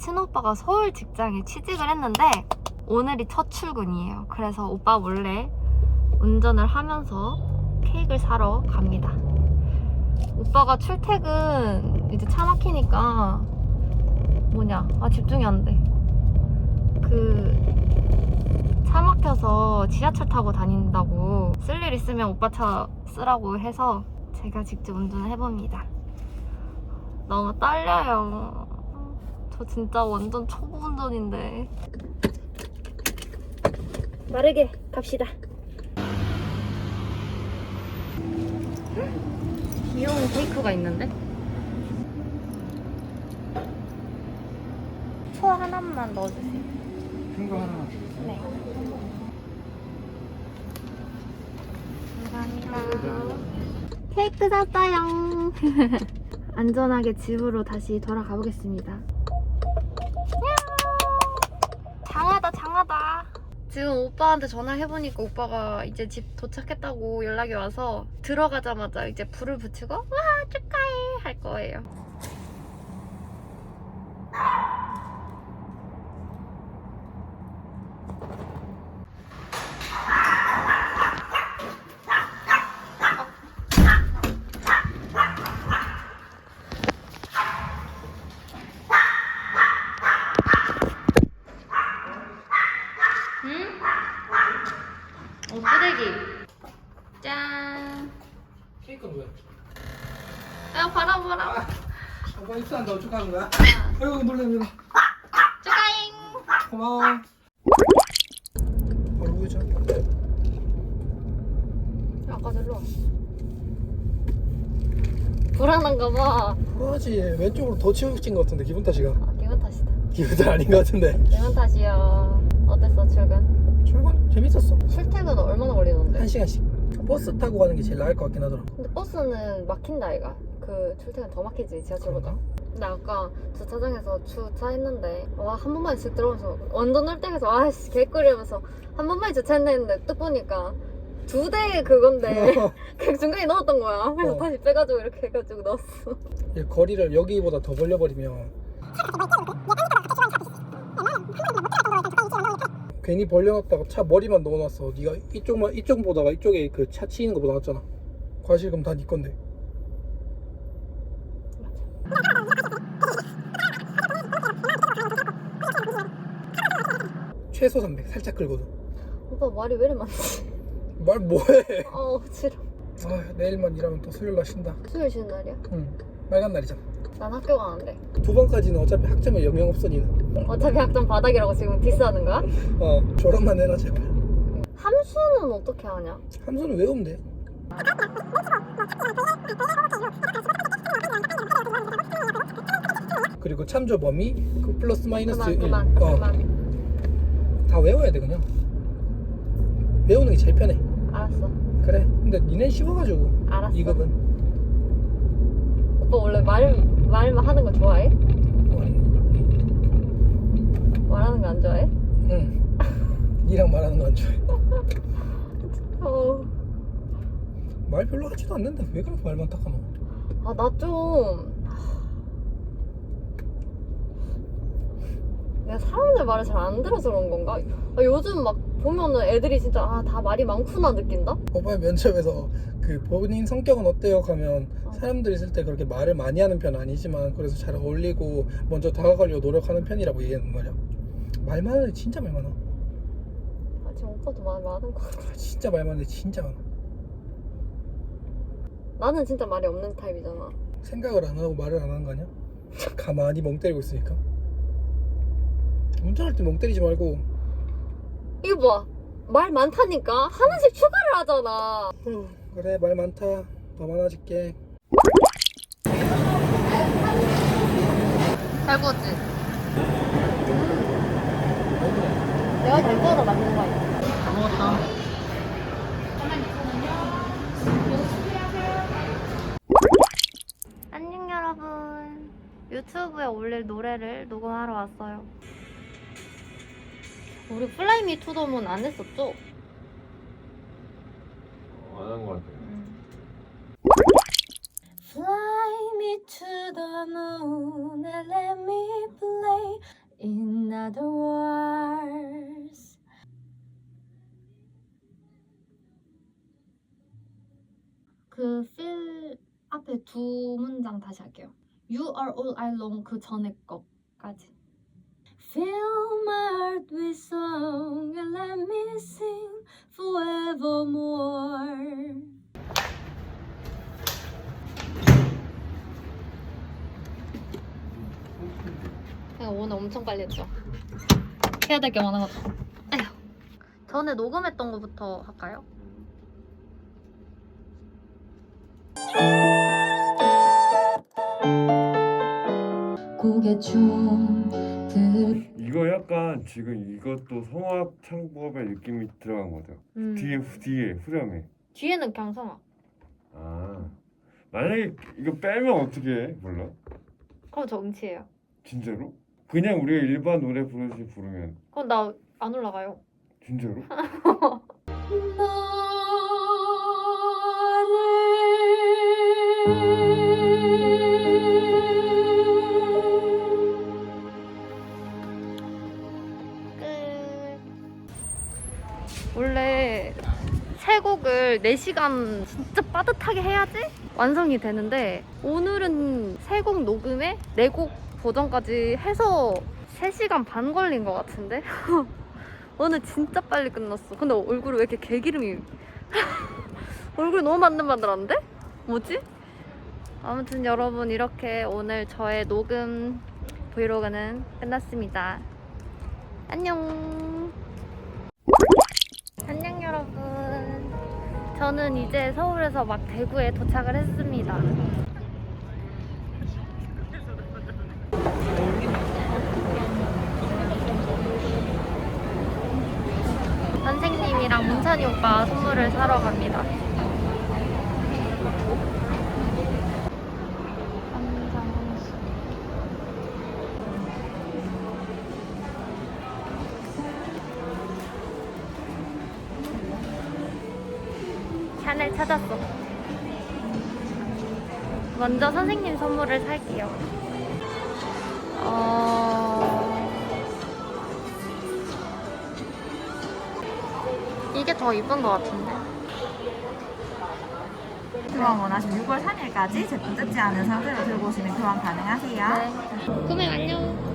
제 친오빠가 서울 직장에 취직을 했는데 오늘이 첫 출근이에요. 그래서 오빠 몰래 운전을 하면서 케이크를 사러 갑니다. 오빠가 출퇴근 이제 차 막히니까 뭐냐 아 집중이 안 돼. 그 차 막혀서 지하철 타고 다닌다고 쓸 일 있으면 오빠 차 쓰라고 해서 제가 직접 운전을 해봅니다. 너무 떨려요. 저 진짜 완전 초보 운전인데. 빠르게 갑시다. 귀여운 케이크가 있는데? 초 하나만 넣어주세요. 큰 거 하나. 네. 감사합니다. 케이크 샀어요. 안전하게 집으로 다시 돌아가 보겠습니다. 장하다, 장하다. 지금 오빠한테 전화해보니까 오빠가 이제 집 도착했다고 연락이 와서 들어가자마자 이제 불을 붙이고 와 축하해 할 거예요. 응? 어, 쓰레기. 짠. 케이크는 뭐야? 야, 봐라, 봐라. 오빠 입수한다 어떡하는 거야? 아이고 놀래 놀래. 축하잉. 고마워. 바로 보이죠? 아까 절로 불안한가 봐. 그러지 왼쪽으로 더 치우친 것 같은데 기분 탓이가. 아, 기분 탓이다. 기분 탓 아닌 것 같은데. 기분 탓이야. 어땠어, 출근? 출근 재밌었어. 출퇴근 얼마나 걸리던데? 한 시간씩. 버스 타고 가는 게 제일 나을 것 같긴 하더라. 근데 버스는 막힌다, 아이가. 그 출퇴근 더 막히지, 지하철보다. 근데 아까 주차장에서 주차했는데 와 한 번만에 쓱 들어오면서 완전 널땡해서 아씨 개꿀이면서 한 번만에 주차했네 했는데 딱 보니까 두 대 그건데 그 중간에 넣었던 거야 그래서 어. 다시 빼가지고 이렇게 해가지고 넣었어 이 거리를 여기보다 더 벌려버리면 괜히 벌려놨다가 차 머리만 넣어놨어. 네가 이쪽만 이쪽 보다가 이쪽에 그 차 치이는 거보다 낫잖아. 과실금 다 네 건데. 최소 300 살짝 끌거든. 오빠 말이 왜 이리 많지? 말 뭐해? 어 싫어 아 내일만 일하면 또 수요일 날 쉰다. 수요일 쉬는 날이야? 응. 빨간 날이잖아. 난 학교 가는데 두 번까지는 어차피 학점에 영향 없어 니는. 어차피 학점 바닥이라고 지금 디스하는 거야? 어 졸업만 해라 제발. 함수는 어떻게 하냐? 함수는 외우면 돼. 그리고 참조 범위 그 플러스 마이너스 그만 1. 그만 어, 그만 다 외워야 돼 그냥. 외우는 게 제일 편해. 알았어 그래. 근데 니넨 쉬워가지고 알았어 2급은. 오빠 원래 말, 말만 하는 거 좋아해? 말하는 거 안 좋아해? 응. 니랑 말하는 거 안 좋아해. 어. 말 별로 하지도 않는데 왜 그렇게 말만 딱 하노? 아, 나 좀. 내가 사람들 말을 잘 안 들어서 그런 건가? 아, 요즘 막 보면은 애들이 진짜 아, 다 말이 많구나 느낀다? 오빠의 면접에서 그 본인 성격은 어때요? 가면 어. 사람들 있을 때 그렇게 말을 많이 하는 편 아니지만 그래서 잘 어울리고 먼저 다가가려고 노력하는 편이라고 얘기하는 말이야. 말 많은 애 진짜 말 많아. 아, 지금 오빠도 말 많은 거 같아. 아, 진짜 말 많은 애 진짜 많아. 나는 진짜 말이 없는 타입이잖아. 생각을 안 하고 말을 안 하는 거 아니야? 가만히 멍 때리고 있으니까. 운전할 때 멍 때리지 말고 이거 봐. 말 많다니까? 하나씩 추가를 하잖아. 후, 그래 말 많다 더 많아질게 잘 구웠지? 내가 잘 구워서 만든 거 아니야? 다 먹었다 안녕 여러분 유튜브에 올릴 노래를 녹음하러 왔어요 우리 플라이미 투더문 안 했었죠? 안 한 것 같아요. Fly me to the moon and let me play. In other words. 그 feel 앞에 두 문장 다시 할게요. You are all I long 그 전에 거까지. Fill my heart with song and let me sing forevermore. 내가 오늘 엄청 빨리 했죠. 해야 될 게 많아가지고. 아휴. 전에 녹음했던 거부터 할까요? 고개 좀들 이거 약간 지금 이것도 성악 창법의 느낌이 들어간 거죠. 음. 뒤에 후- 뒤에 후렴에. 뒤에는 그냥 성악. 아 만약에 이거 빼면 어떻게 해? 몰라. 그럼 저 음치예요. 진짜로? 그냥 우리가 일반 노래 부르듯이 부르면 그럼 나 안 올라가요. 진짜로? 원래 세 곡을 4시간 진짜 빠듯하게 해야지 완성이 되는데 오늘은 세 곡 녹음에 네곡 버전까지 해서 3시간 반 걸린 것 같은데 오늘 진짜 빨리 끝났어 근데 얼굴이 왜 이렇게 개기름이 얼굴이 너무 만들만들한데? 뭐지? 아무튼 여러분 이렇게 오늘 저의 녹음 브이로그는 끝났습니다 안녕 저는 이제 서울에서 막 대구에 도착을 했습니다. 선생님이랑 문찬이 오빠 선물을 사러 갑니다. 샤넬 찾았어. 먼저 선생님 선물을 살게요. 어... 이게 더 이쁜 것 같은데. 교환 원하시면 6월 3일까지 제품 뜯지 않은 상태로 들고 오시면 교환 가능하세요. 네. 구매 완료.